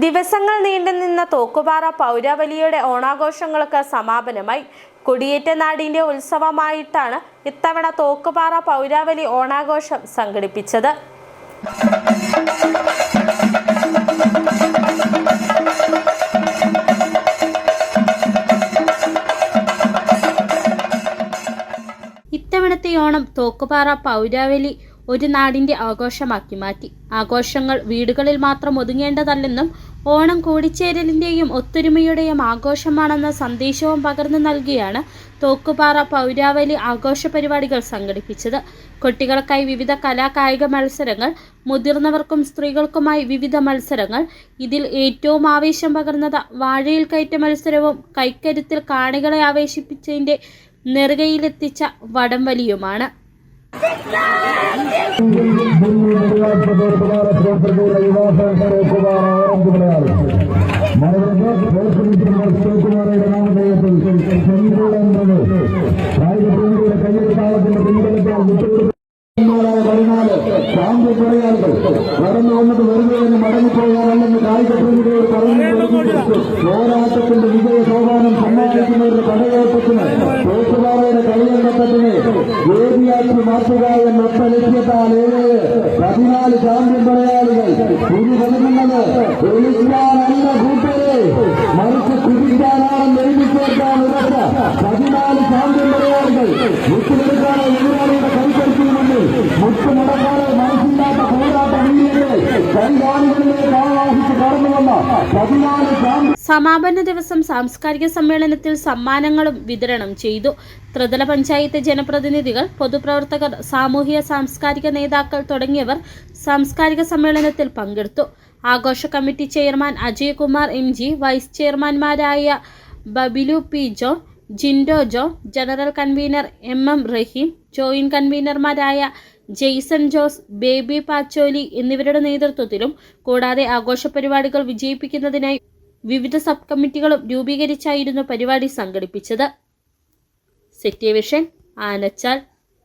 ദിവസങ്ങൾ നീണ്ടുനിന്ന തോക്കുപാറ പൗരാവലിയുടെ ഓണാഘോഷങ്ങൾക്ക് സമാപനമായി കൊടിയേറ്റ നാടിന്റെ ഉത്സവമായിട്ടാണ് ഇത്തവണ തോക്കുപാറ പൗരാവലി ഓണാഘോഷം സംഘടിപ്പിച്ചത്. ഇത്തവണത്തെ ഓണം തോക്കുപാറ പൗരാവലി ഒരു നാടിന്റെ ആഘോഷമാക്കി മാറ്റി. ആഘോഷങ്ങൾ വീടുകളിൽ മാത്രം ഒതുങ്ങേണ്ടതല്ലെന്നും ഓണം കൂടിച്ചേരലിന്റെയും ഒത്തൊരുമയുടെയും ആഘോഷമാണെന്ന സന്ദേശവും പകർന്നു നൽകിയാണ് തോക്കുപാറ പൗരാവലി ആഘോഷ പരിപാടികൾ സംഘടിപ്പിച്ചത്. കുട്ടികൾക്കായി വിവിധ കലാകായിക മത്സരങ്ങൾ മുതിർന്നവർക്കും സ്ത്രീകൾക്കുമായി വിവിധ മത്സരങ്ങൾ ഇതിൽ ഏറ്റവും ആവേശം പകർന്നത് വാഴയിൽ കയറ്റ മത്സരവും കൈക്കരുത്തിൽ കാണികളെ ആവേശിപ്പിച്ചതിന്റെ നെറുകയിലെത്തിച്ച വടംവലിയുമാണ്. പോരാട്ടത്തിന്റെ വിജയ സോപാനം സമ്മാനിക്കുന്നവരുടെ പടയോട്ടത്തിന് തോട്ടുപാറയുടെ കളിയങ്കത്തിന് വേദിയാക്കി മാറ്റുക എന്ന ഒറ്റ ലക്ഷ്യത്താൽ ഏഴ് പതിനാല് ചാമ്പ്യൻ പടയാളികൾ ഇനി വരുന്നത് ഒളിക്കാനല്ല കൂട്ടരെ മറിച്ച് കുതിക്കാനാണെന്ന് എഴുതി ചേർക്കാൻ ഉറച്ച പതിനാല് ചാമ്പ്യൻ പടയാളികൾ മുത്തിലെടുക്കാതെ എതിരാളിയുടെ കൈപ്പറ്റുന്നുണ്ട് മുട്ടുമുടക്കാതെ മനസ്സില്ലാത്ത പോരാട്ട വീര്യങ്ങളെ കൈകാണികളിലേക്ക് സമാപന ദിവസം സാംസ്കാരിക സമ്മേളനത്തിൽ സമ്മാനങ്ങളും വിതരണം ചെയ്തു. ത്രിതല പഞ്ചായത്ത് ജനപ്രതിനിധികൾ പൊതുപ്രവർത്തകർ സാമൂഹിക സാംസ്കാരിക നേതാക്കൾ തുടങ്ങിയവർ സാംസ്കാരിക സമ്മേളനത്തിൽ പങ്കെടുത്തു. ആഘോഷ committee chairman Ajaykumar M G vice ചെയർമാൻമാരായ Babilu P John Jindo Jo general convener M M Raheem joint കൺവീനർമാരായ Jaison Jose Baby Pacholi എന്നിവരുടെ നേതൃത്വത്തിലും കൂടാതെ ആഘോഷ പരിപാടികൾ വിജയിപ്പിക്കുന്നതിനായി വിവിധ സബ് കമ്മിറ്റികളും രൂപീകരിച്ചായിരുന്നു പരിപാടി സംഘടിപ്പിച്ചത്. City vision Anachal